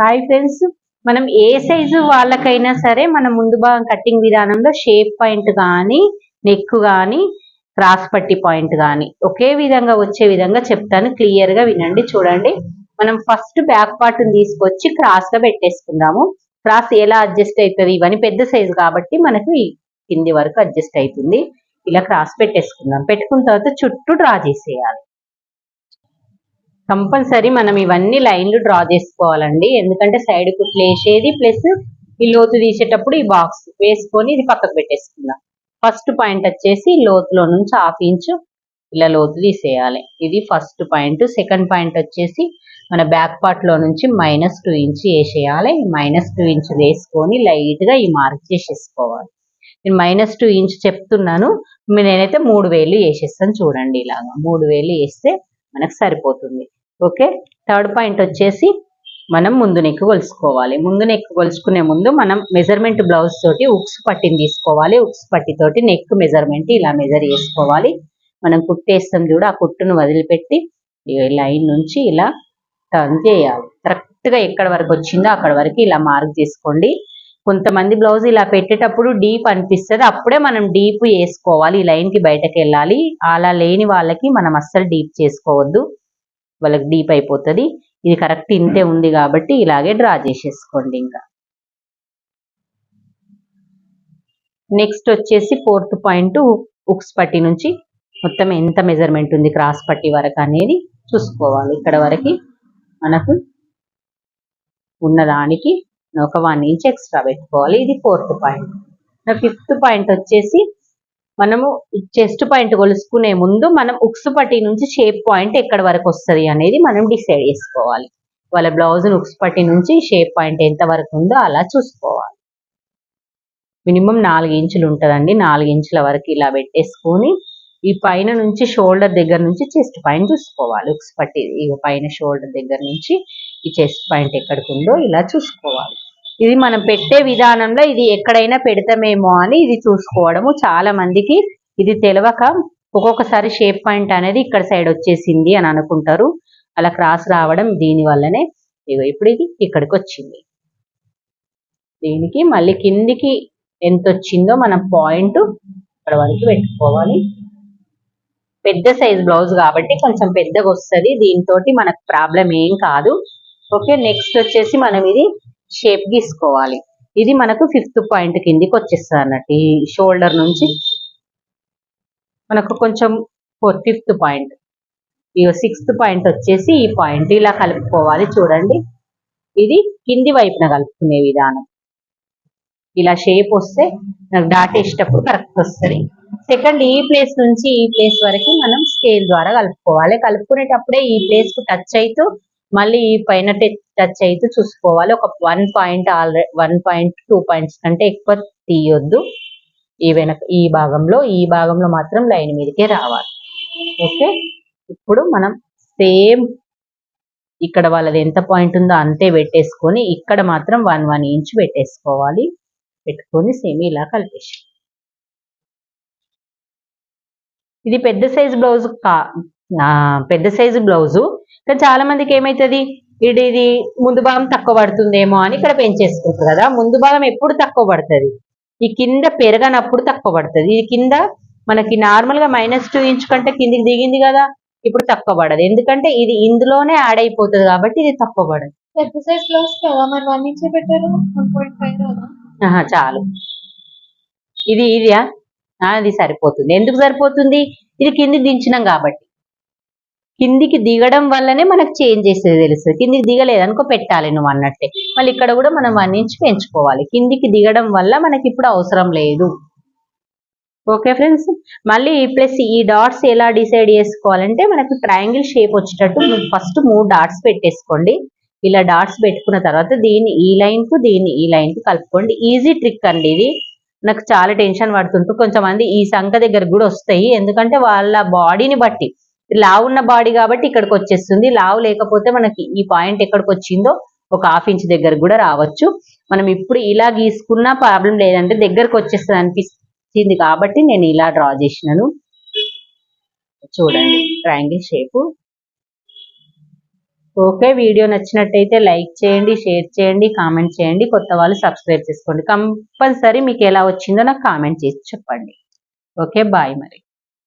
Hi friends. మనం ఏ size వాళ్ళకైనా సరే మన ముందు భాగం కటింగ్ విధానంలో షేప్ పాయింట్ కానీ నెక్ కానీ క్రాస్ పట్టి పాయింట్ కానీ ఒకే విధంగా వచ్చే విధంగా చెప్తాను. క్లియర్గా వినండి చూడండి. మనం ఫస్ట్ బ్యాక్ పార్ట్ తీసుకొచ్చి క్రాస్గా పెట్టేసుకుందాము. క్రాస్ ఎలా అడ్జస్ట్ అవుతుంది? ఇవన్నీ పెద్ద సైజు కాబట్టి మనకు కింది వరకు అడ్జస్ట్ అవుతుంది. ఇలా క్రాస్ పెట్టేసుకుందాం. పెట్టుకున్న తర్వాత చుట్టూ డ్రా చేసేయాలి. కంపల్సరీ మనం ఇవన్నీ లైన్లు డ్రా చేసుకోవాలండి. ఎందుకంటే సైడ్ కుట్లు వేసేది ప్లస్ ఈ లోతు తీసేటప్పుడు ఈ బాక్స్ వేసుకొని ఇది పక్కకు పెట్టేసుకుందాం. ఫస్ట్ పాయింట్ వచ్చేసి లోతులో నుంచి హాఫ్ ఇంచ్ ఇలా లోతు తీసేయాలి. ఇది ఫస్ట్ పాయింట్ సెకండ్ పాయింట్ వచ్చేసి మన బ్యాక్ పార్ట్లో నుంచి మైనస్ టూ ఇంచ్ వేసేయాలి. మైనస్ టూ ఇంచ్ వేసుకొని లైట్గా ఈ మార్క్ చేసేసుకోవాలి. నేను మైనస్ టూ ఇంచ్ చెప్తున్నాను. నేనైతే మూడు వేలు వేసేస్తాను చూడండి ఇలాగా. మూడు వేలు వేస్తే మనకు సరిపోతుంది. ఓకే? థర్డ్ పాయింట్ వచ్చేసి మనం ముందు నెక్కు కొలుసుకోవాలి ముందు నెక్కు కొలుసుకునే ముందు మనం మెజర్మెంట్ బ్లౌజ్ తోటి ఉక్స్ పట్టిని తీసుకోవాలి. ఉక్స్ పట్టి తోటి నెక్ మెజర్మెంట్ ఇలా మెజర్ చేసుకోవాలి. మనం కుట్టేస్తాం చూడ ఆ కుట్టును వదిలిపెట్టి లైన్ నుంచి ఇలా టర్న్ చేయాలి. కరెక్ట్గా ఎక్కడ వరకు వచ్చిందో అక్కడ వరకు ఇలా మార్క్ చేసుకోండి. కొంతమంది బ్లౌజ్ ఇలా పెట్టేటప్పుడు డీప్ అనిపిస్తుంది. అప్పుడే మనం డీప్ వేసుకోవాలి. ఈ లైన్కి బయటకు వెళ్ళాలి. అలా లేని వాళ్ళకి మనం అస్సలు డీప్ చేసుకోవద్దు. వాళ్ళకి డీప్ అయిపోతుంది. ఇది కరెక్ట్ ఇంతే ఉంది కాబట్టి ఇలాగే డ్రా చేసేసుకోండి ఇంకా. నెక్స్ట్ వచ్చేసి ఫోర్త్ పాయింట్ ఉక్స్ పట్టి నుంచి మొత్తం ఎంత మెజర్మెంట్ ఉంది క్రాస్ పట్టి వరకు అనేది చూసుకోవాలి. ఇక్కడ వరకు మనకు ఉన్నదానికి ఒక వన్ ఇంచ్ ఎక్స్ట్రా పెట్టుకోవాలి. ఇది ఫోర్త్ పాయింట్ ఫిఫ్త్ పాయింట్ వచ్చేసి మనము చెస్ట్ పాయింట్ కొలుసుకునే ముందు మనం ఉక్స్ పట్టి నుంచి షేప్ పాయింట్ ఎక్కడ వరకు వస్తుంది అనేది మనం డిసైడ్ చేసుకోవాలి. వాళ్ళ బ్లౌజ్ ఉక్స్ పట్టి నుంచి షేప్ పాయింట్ ఎంత వరకు ఉందో అలా చూసుకోవాలి. మినిమం నాలుగు ఇంచులు ఉంటుందండి. నాలుగు ఇంచుల వరకు ఇలా పెట్టేసుకొని ఈ పైన నుంచి షోల్డర్ దగ్గర నుంచి చెస్ట్ పాయింట్ చూసుకోవాలి. ఉక్స్ పట్టి ఈ పైన షోల్డర్ దగ్గర నుంచి ఈ చెస్ట్ పాయింట్ ఎక్కడికి ఉందో ఇలా చూసుకోవాలి. ఇది మనం పెట్టే విధానంలో ఇది ఎక్కడైనా పెడతామేమో అని ఇది చూసుకోవడము చాలా మందికి ఇది తెలియక ఒక్కొక్కసారి షేప్ పాయింట్ అనేది ఇక్కడ సైడ్ వచ్చేసింది అని అనుకుంటారు. అలా క్రాస్ రావడం దీని వల్లనే ఇప్పుడు ఇది ఇక్కడికి వచ్చింది. దీనికి మళ్ళీ కిందికి ఎంత వచ్చిందో మనం పాయింట్ ఇక్కడ వరకు పెట్టుకోవాలి. పెద్ద సైజ్ బ్లౌజ్ కాబట్టి కొంచెం పెద్దగా వస్తుంది. దీంతో మనకు ప్రాబ్లం ఏం కాదు. ఓకే నెక్స్ట్ వచ్చేసి మనం ఇది షేప్ గీసుకోవాలి. ఇది మనకు ఫిఫ్త్ పాయింట్ కిందికి వచ్చేస్తుంది అన్నట్టు. ఈ షోల్డర్ నుంచి మనకు కొంచెం ఫిఫ్త్ పాయింట్ ఈ సిక్స్త్ పాయింట్ వచ్చేసి ఈ పాయింట్ ఇలా కలుపుకోవాలి చూడండి. ఇది కింది వైపున కలుపుకునే విధానం. ఇలా షేప్ వస్తే నాకు డాట్ వేసేటప్పుడు కరెక్ట్ వస్తుంది. సెకండ్ ఈ ప్లేస్ నుంచి ఈ ప్లేస్ వరకు మనం స్కేల్ ద్వారా కలుపుకోవాలి. కలుపుకునేటప్పుడే ఈ ప్లేస్కు టచ్ అవుతూ మళ్ళీ ఈ పైన టచ్ అయితే చూసుకోవాలి. ఒక one point already one point two points కంటే ఎక్కువ తీయొద్దు. ఈ వెనక ఈ భాగంలో ఈ భాగంలో మాత్రం లైన్ మీదకే రావాలి. ఓకే? ఇప్పుడు మనం సేమ్ ఇక్కడ వాళ్ళది ఎంత పాయింట్ ఉందో అంతే పెట్టేసుకొని ఇక్కడ మాత్రం వన్ వన్ ఇంచ్ పెట్టేసుకోవాలి. పెట్టుకొని సేమ్ ఇలా కలిపేసి ఇది పెద్ద సైజ్ బ్లౌజ్ కా పెద్ద సైజు బ్లౌజు. కానీ చాలా మందికి ఏమైతుంది? ఇది ఇది ముందు భాగం తక్కువ పడుతుందేమో అని ఇక్కడ పెంచేసుకుంటారు కదా. ముందు భాగం ఎప్పుడు తక్కువ పడుతుంది? ఈ కింద పెరగనప్పుడు తక్కువ పడుతుంది. ఇది కింద మనకి నార్మల్గా మైనస్ టూ ఇంచ్ కంటే కిందికి దిగింది కదా ఇప్పుడు తక్కువ పడదు. ఎందుకంటే ఇది ఇందులోనే యాడ్ అయిపోతుంది కాబట్టి ఇది తక్కువ పడదు. చాలు. ఇది ఇదియా ఇది సరిపోతుంది. ఎందుకు సరిపోతుంది? ఇది కింది దించినాం కాబట్టి. కిందికి దిగడం వల్లనే మనకు చేంజ్ చేసేది తెలుస్తుంది కిందికి దిగలేదు అనుకో పెట్టాలి నువ్వు అన్నట్టే. మళ్ళీ ఇక్కడ కూడా మనం వన్ ఇంచ్ పెంచుకోవాలి. కిందికి దిగడం వల్ల మనకి ఇప్పుడు అవసరం లేదు. ఓకే ఫ్రెండ్స్ మళ్ళీ ప్లస్ ఈ డాట్స్ ఎలా డిసైడ్ చేసుకోవాలంటే మనకు ట్రయాంగిల్ షేప్ వచ్చేటట్టు ఫస్ట్ మూడు డాట్స్ పెట్టేసుకోండి. ఇలా డాట్స్ పెట్టుకున్న తర్వాత దీన్ని ఈ లైన్కు దీన్ని ఈ లైన్కు కలుపుకోండి. ఈజీ ట్రిక్ అండి ఇది. నాకు చాలా టెన్షన్ పడుతుంటూ కొంతమంది ఈ సంఖ దగ్గర కూడా వస్తాయి. ఎందుకంటే వాళ్ళ బాడీని బట్టి. లావు ఉన్న బాడీ కాబట్టి ఇక్కడికి వచ్చేస్తుంది. లావు లేకపోతే మనకి ఈ పాయింట్ ఎక్కడికి వచ్చిందో ఒక హాఫ్ ఇంచ్ దగ్గర కూడా రావచ్చు. మనం ఇప్పుడు ఇలా గీసుకున్నా ప్రాబ్లం లేదంటే దగ్గరకు వచ్చేస్తుంది అనిపిస్తుంది కాబట్టి నేను ఇలా డ్రా చేసినాను. చూడండి ట్రయాంగిల్ షేప్ ఓకే వీడియో నచ్చినట్టయితే లైక్ చేయండి షేర్ చేయండి కామెంట్ చేయండి. కొత్త వాళ్ళు సబ్స్క్రైబ్ చేసుకోండి. కంపల్సరీ మీకు ఎలా వచ్చిందో నాకు కామెంట్ చేసి చెప్పండి. ఓకే బాయ్ మరి.